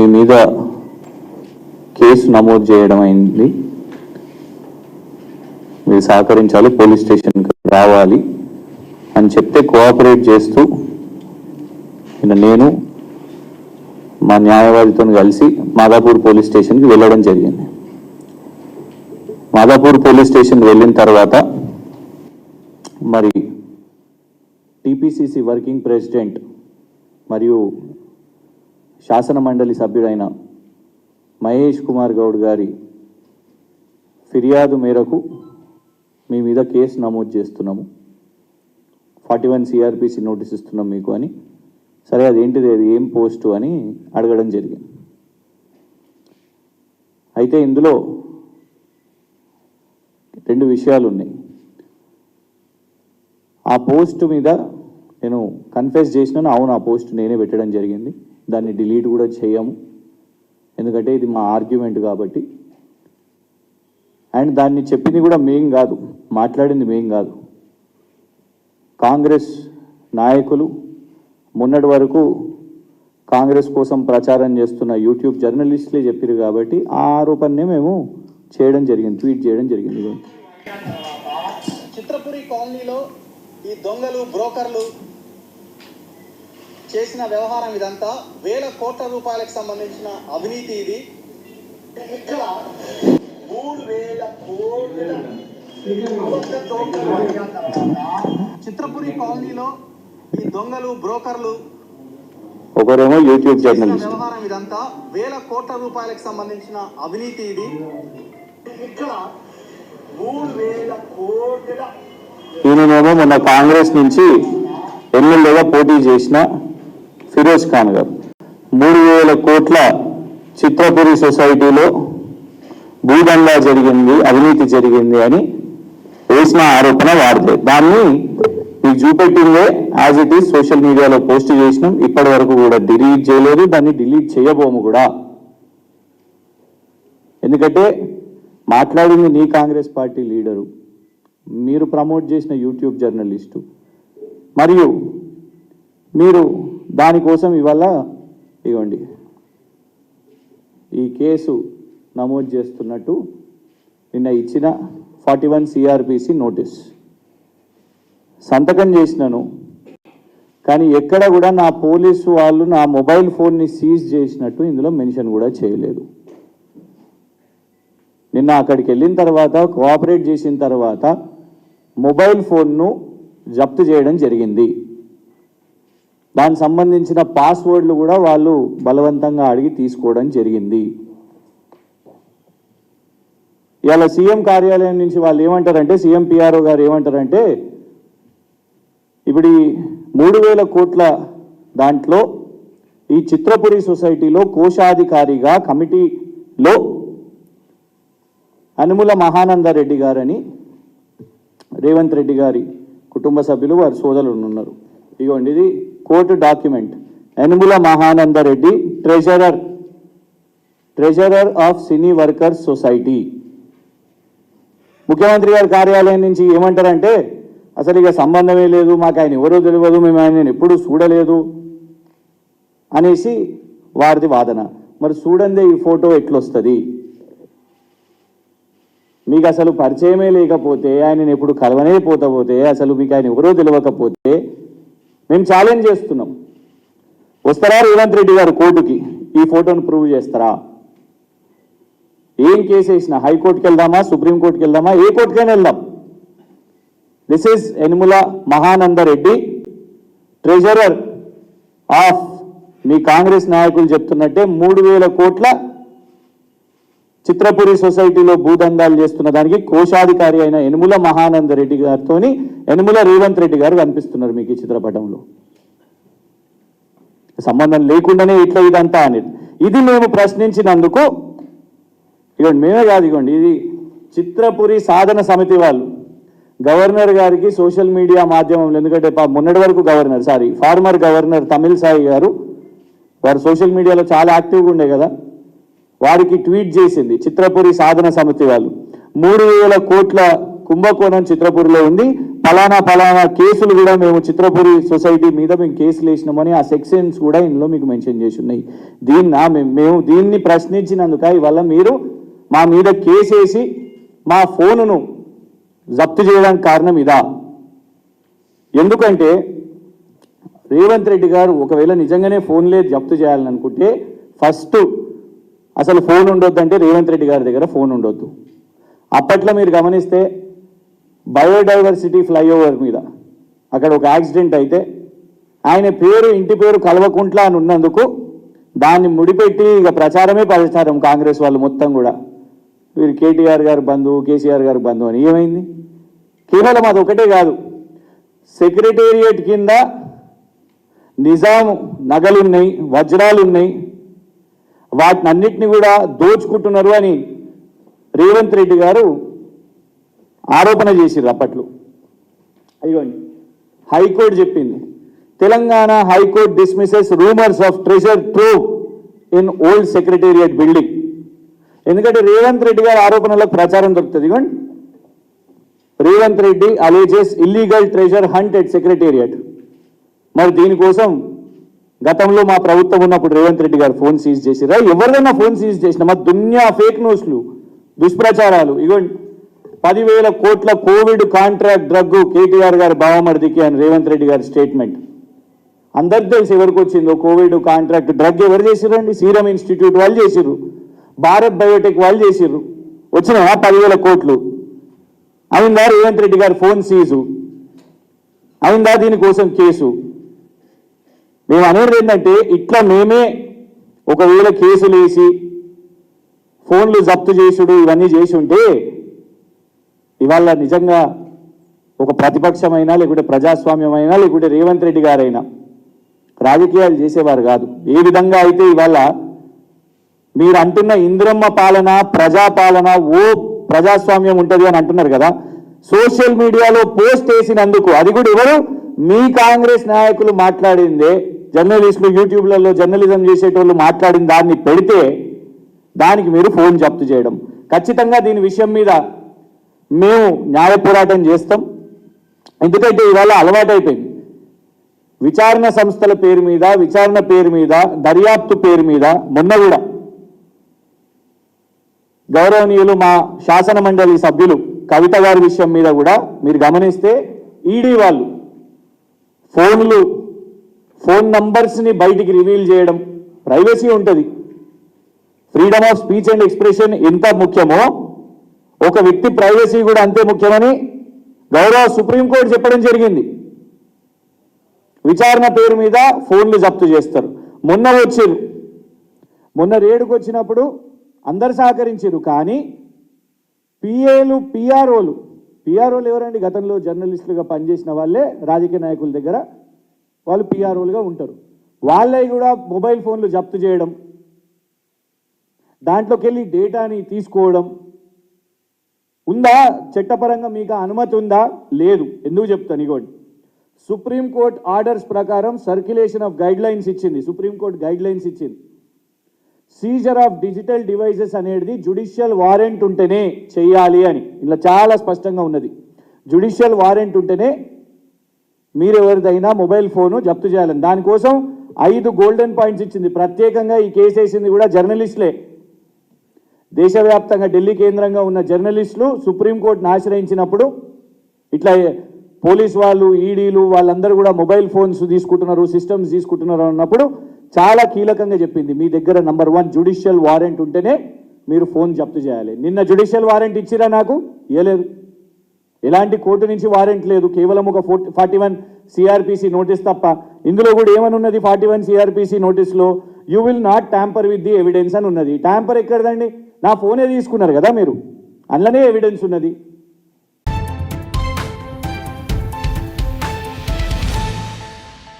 మీ మీద కేసు నమోదు చేయడం అయింది. మీరు సహకరించాలి పోలీస్ స్టేషన్కి రావాలి అని చెప్తే కోఆపరేట్ చేస్తూ నేను మా న్యాయవాదితో కలిసి మాదాపూర్ పోలీస్ స్టేషన్కి వెళ్ళడం జరిగింది. మాదాపూర్ పోలీస్ స్టేషన్కి వెళ్ళిన తర్వాత మరి టిపిసిసి వర్కింగ్ ప్రెసిడెంట్ మరియు శాసన మండలి సభ్యుడైన మహేష్ కుమార్ గౌడ్ గారి ఫిర్యాదు మేరకు మీ మీద కేసు నమోదు చేస్తున్నాము. ఫార్టీ వన్ సిఆర్పిసి నోటీస్ ఇస్తున్నాం మీకు అని. సరే అదేంటిది అది ఏం పోస్టు అని అడగడం జరిగింది. అయితే ఇందులో రెండు విషయాలు ఉన్నాయి. ఆ పోస్ట్ మీద నేను కన్ఫెస్ చేసినాను. అవును ఆ పోస్ట్ నేనే పెట్టడం జరిగింది. దాన్ని డిలీట్ కూడా చేయము ఎందుకంటే ఇది మా ఆర్గ్యుమెంట్ కాబట్టి. అండ్ దాన్ని చెప్పింది కూడా మేం కాదు మాట్లాడింది మేం కాదు. కాంగ్రెస్ నాయకులు మొన్నటి వరకు కాంగ్రెస్ కోసం ప్రచారం చేస్తున్న యూట్యూబ్ జర్నలిస్టులే చెప్పారు కాబట్టి ఆ ఆరోపణనే మేము చేయడం జరిగింది ట్వీట్ చేయడం జరిగింది. చిత్రపురి కాలనీలో ఈ దొంగలు బ్రోకర్లు చేసిన వ్యవహారం ఇదంతా. వేల కోట్ల రూపాయలకు సంబంధించిన అవినీతి ఇది. ఇక్కడ మూడు వేల కోట్ల చిత్రపురి కాలనీలో ఈ దొంగలు బ్రోకర్లు ఒకరేమో యూట్యూబ్ చేసిన జర్నలిస్ట్ వ్యవహారం ఇదంతా. వేల కోట్ల రూపాయలకు సంబంధించిన అవినీతి ఇది. ఇక్కడ మూడు వేల కోట్ల ఈయననేమో మొన్న కాంగ్రెస్ నుంచి ఎమ్మెల్యేగా పోటీ చేసిన ఫిరోజ్ ఖాన్ గారు. మూడు వేల కోట్ల చిత్రపురి సొసైటీలో భూదంగా జరిగింది అవినీతి జరిగింది అని వేసిన ఆరోపణ వారిదే. దాన్ని మీకు చూపెట్టిందే యాజ్ ఇట్ ఈస్ సోషల్ మీడియాలో పోస్ట్ చేసినాం. ఇప్పటి వరకు కూడా డిలీట్ చేయలేదు. దాన్ని డిలీట్ చేయబోము కూడా. ఎందుకంటే మాట్లాడింది నీ కాంగ్రెస్ పార్టీ లీడరు. మీరు ప్రమోట్ చేసిన యూట్యూబ్ జర్నలిస్టు. మరియు మీరు దానికోసం ఇవాళ ఇవ్వండి ఈ కేసు నమోదు చేస్తున్నట్టు నిన్న ఇచ్చిన ఫార్టీ వన్ సిఆర్పిసి నోటీస్. సంతకం చేసినాను. కానీ ఎక్కడ కూడా నా పోలీసు వాళ్ళు నా మొబైల్ ఫోన్ని సీజ్ చేసినట్టు ఇందులో మెన్షన్ కూడా చేయలేదు. నిన్న అక్కడికి వెళ్ళిన తర్వాత కోఆపరేట్ చేసిన తర్వాత మొబైల్ ఫోన్ను జప్తు చేయడం జరిగింది. దానికి సంబంధించిన పాస్వర్డ్లు కూడా వాళ్ళు బలవంతంగా అడిగి తీసుకోవడం జరిగింది. ఇవాళ సీఎం కార్యాలయం నుంచి వాళ్ళు ఏమంటారంటే సీఎం పిఆర్ఓ గారు ఏమంటారంటే ఇప్పుడు ఈ మూడు వేల కోట్ల దాంట్లో ఈ చిత్రపురి సొసైటీలో కోశాధికారిగా కమిటీలో అనుముల మహానందరెడ్డి గారని రేవంత్ రెడ్డి గారి కుటుంబ సభ్యులు వారి సోదరులు ఉన్నారు. ఇదిగోండి ఇది court document. Yanumula Mahananda Reddy treasurer treasurer of cine workers society. ముఖ్యమంత్రి గారి కార్యాలయం నుంచి ఏమంటారంటే అసలు ఇక సంబంధమే లేదు మాకు ఆయన ఎవరో తెలియదు మేము ఆయన ఎప్పుడూ చూడలేదు అనేసి వారిది వాదన. మరి చూడందే ఈ ఫోటో ఎట్లొస్తుంది? మీకు అసలు పరిచయమే లేకపోతే ఆయనను ఎప్పుడు కలవనే పోతపోతే అసలు మీకు ఆయన ఎవరో తెలియకపోతే మేము ఛాలెంజ్ చేస్తున్నాం. వస్తారా రేవంత్ రెడ్డి గారు కోర్టుకి? ఈ ఫోటోను ప్రూవ్ చేస్తారా? ఏం కేసు వేసినా? హైకోర్టుకి వెళ్దామా? సుప్రీంకోర్టుకి వెళ్దామా? ఏ కోర్టుకైనా వెళ్దాం. This is Enumula Mahananda Reddy treasurer of మీ కాంగ్రెస్ నాయకులు చెప్తున్నట్టే మూడు వేల కోట్ల చిత్రపురి సొసైటీలో భూదందాలు చేస్తున్న దానికి కోశాధికారి అయిన యనుముల మహానంద రెడ్డి గారితోని యనుముల రేవంత్ రెడ్డి గారు కనిపిస్తున్నారు మీకు ఈ చిత్రపటంలో. సంబంధం లేకుండానే ఇట్లా ఇదంతా అనేది ఇది మేము ప్రశ్నించినందుకు ఇగోండి మేమే కాదు ఇగోండి ఇది చిత్రపురి సాధన సమితి వాళ్ళు. గవర్నర్ గారికి సోషల్ మీడియా మాధ్యమంలో ఎందుకంటే మొన్నటి వరకు governor sorry former governor Tamilisai గారు వారు సోషల్ మీడియాలో చాలా యాక్టివ్గా ఉండే కదా. వారికి ట్వీట్ చేసింది చిత్రపురి సాధన సమితి వాళ్ళు. మూడు వేల కోట్ల కుంభకోణం చిత్రపురిలో ఉంది. ఫలానా ఫలానా కేసులు కూడా మేము చిత్రపురి సొసైటీ మీద మేము కేసులు వేసినామని ఆ సెక్షన్స్ కూడా ఇందులో మీకు మెన్షన్ చేసి ఉన్నాయి దీన్ని మేము మేము దీన్ని ప్రశ్నించినందుక ఇవల్ల మీరు మా మీద కేసేసి మా ఫోనును జప్తు చేయడానికి కారణం ఇదా? ఎందుకంటే రేవంత్ రెడ్డి గారు ఒకవేళ నిజంగానే ఫోన్లే జప్తు చేయాలని అనుకుంటే ఫస్ట్ అసలు ఫోన్ ఉండొద్దంటే రేవంత్ రెడ్డి గారి దగ్గర ఫోన్ ఉండొద్దు. అప్పట్లో మీరు గమనిస్తే బయోడైవర్సిటీ ఫ్లైఓవర్ మీద అక్కడ ఒక యాక్సిడెంట్ అయితే ఆయన పేరు ఇంటి పేరు కల్వకుంట్ల అని ఉన్నందుకు దాన్ని ముడిపెట్టి ఇక ప్రచారమే ప్రచారం కాంగ్రెస్ వాళ్ళు మొత్తం కూడా. వీరు కేటీఆర్ గారు బంధువు కేసీఆర్ గారు బంధువు అని ఏమైంది? కేవలం అది ఒకటే కాదు. సెక్రటేరియట్ కింద నిజాము నగలున్నాయి వజ్రాలున్నాయి వాటిని అన్నిటిని కూడా దోచుకుంటున్నారు అని రేవంత్ రెడ్డి గారు ఆరోపణ చేసిర్రు అప్పట్లో. అయ్యోండి. హైకోర్టు చెప్పింది. Telangana high court dismisses rumours of treasure trove in old secretariat building ఎందుకంటే రేవంత్ రెడ్డి గారి ఆరోపణలకు ప్రచారం దొరుకుతుంది. ఇవ్వండి Revanth Reddy alleges illegal treasure hunt at secretariat మరి దీనికోసం గతంలో మా ప్రభుత్వం ఉన్నప్పుడు రేవంత్ రెడ్డి గారు ఫోన్ సీజ్ చేసిరా ఎవరిదైనా ఫోన్ సీజ్ చేసిన మా దున్యా ఫేక్ న్యూస్లు దుష్ప్రచారాలు. ఇగోండి పదివేల కోట్ల కోవిడ్ కాంట్రాక్ట్ డ్రగ్ కేటీఆర్ గారి బావమరిదికి అని రేవంత్ రెడ్డి గారి స్టేట్మెంట్. అందరికి తెలిసి ఎవరికి వచ్చిందో కోవిడ్ కాంట్రాక్ట్ డ్రగ్ ఎవరు చేసిరండి సీరం ఇన్స్టిట్యూట్ వాళ్ళు చేసిర్రు. భారత్ బయోటెక్ వాళ్ళు చేసిర్రు. వచ్చినాయా పదివేల కోట్లు? అయిందా రేవంత్ రెడ్డి గారి ఫోన్ సీజు? అయిందా దీనికోసం కేసు? మేము అనేది ఏంటంటే ఇట్లా మేమే ఒకవేళ కేసులు వేసి ఫోన్లు జప్తు చేసుడు ఇవన్నీ చేసి ఉంటే ఇవాళ నిజంగా ఒక ప్రతిపక్షమైనా లేకుంటే ప్రజాస్వామ్యమైనా లేకుంటే రేవంత్ రెడ్డి గారైనా రాజకీయాలు చేసేవారు కాదు. ఏ విధంగా అయితే ఇవాళ మీరు అంటున్న ఇంద్రమ్మ పాలన ప్రజాపాలన ఓ ప్రజాస్వామ్యం ఉంటుంది అని అంటున్నారు కదా సోషల్ మీడియాలో పోస్ట్ వేసినందుకు అది కూడా ఎవరు మీ కాంగ్రెస్ నాయకులు మాట్లాడిందే జర్నలిస్టులు యూట్యూబ్లలో జర్నలిజం చేసేటోళ్ళు మాట్లాడిన దాన్ని పెడితే దానికి మీరు ఫోన్ జప్తు చేయడం. ఖచ్చితంగా దీని విషయం మీద మేము న్యాయ పోరాటం చేస్తాం. ఎందుకంటే ఇవాళ అలవాటైపోయింది. విచారణ సంస్థల పేరు మీద విచారణ పేరు మీద దర్యాప్తు పేరు మీద మొన్న కూడా గౌరవనీయులు మా శాసన మండలి సభ్యులు కవిత గారి విషయం మీద కూడా మీరు గమనిస్తే ఈడీ వాళ్ళు ఫోన్లు ఫోన్ నంబర్స్ని బయటికి రివీల్ చేయడం ప్రైవసీ ఉంటుంది. Freedom of speech and expression ఎంత ముఖ్యమో ఒక వ్యక్తి ప్రైవసీ కూడా అంతే ముఖ్యమని గౌరవ సుప్రీంకోర్టు చెప్పడం జరిగింది. విచారణ పేరు మీద ఫోన్లు జప్తు చేస్తారు. మొన్న వచ్చిర్రు మొన్న రేడుకు వచ్చినప్పుడు అందరు సహకరించారు కానీ పిఏలు పిఆర్ఓలు పిఆర్ఓలు ఎవరండి? గతంలో జర్నలిస్టులుగా పనిచేసిన వాళ్ళే రాజకీయ నాయకుల దగ్గర. వాళ్ళు పిఆర్ఓలుగా ఉంటారు. వాళ్ళే కూడా మొబైల్ ఫోన్లు జప్తు చేయడం. దాంట్లోకి వెళ్ళి డేటాని తీసుకోవడం. ఉందా? చట్టపరంగా మీకు అనుమతి ఉందా? లేదు. ఎందుకు చెప్తాను ఇగోండి. సుప్రీంకోర్టు ఆర్డర్స్ ప్రకారం సర్క్యులేషన్ ఆఫ్ గైడ్ లైన్స్ ఇచ్చింది. సుప్రీంకోర్టు గైడ్ లైన్స్ ఇచ్చింది. సీజర్ ఆఫ్ డిజిటల్ డివైసెస్ అనేది జుడిషియల్ వారెంట్ ఉంటేనే చేయాలి అని. ఇలా చాలా స్పష్టంగా ఉన్నది. జుడిషియల్ వారెంట్ ఉంటేనే మీరు ఎవరిదైనా మొబైల్ ఫోను జప్తు చేయాలని. దానికోసం ఐదు గోల్డెన్ పాయింట్స్ ఇచ్చింది. ప్రత్యేకంగా ఈ కేసు వేసింది కూడా జర్నలిస్టులే. దేశవ్యాప్తంగా ఢిల్లీ కేంద్రంగా ఉన్న జర్నలిస్టులు సుప్రీంకోర్టును ఆశ్రయించినప్పుడు ఇట్లా పోలీస్ వాళ్ళు ఈడీలు వాళ్ళందరూ కూడా మొబైల్ ఫోన్స్ తీసుకుంటున్నారు సిస్టమ్స్ తీసుకుంటున్నారు అన్నప్పుడు చాలా కీలకంగా చెప్పింది. మీ దగ్గర నంబర్ వన్ జ్యుడిషియల్ వారెంట్ ఉంటేనే మీరు ఫోన్ జప్తు చేయాలి. నిన్న జ్యుడిషియల్ వారెంట్ ఇచ్చిరా నాకు? ఇవ్వలేదు ఎలాంటి కోర్టు నుంచి వారెంట్ లేదు. కేవలం ఒక ఫార్టీ వన్ సిఆర్పిసి నోటీస్ తప్ప. ఇందులో కూడా ఏమని ఉన్నది forty one CrPC నోటీస్లో you will not tamper with the evidence అని ఉన్నది. ట్యాంపర్ ఎక్కడదండి? నా ఫోనే తీసుకున్నారు కదా మీరు? అందులోనే ఎవిడెన్స్ ఉన్నది.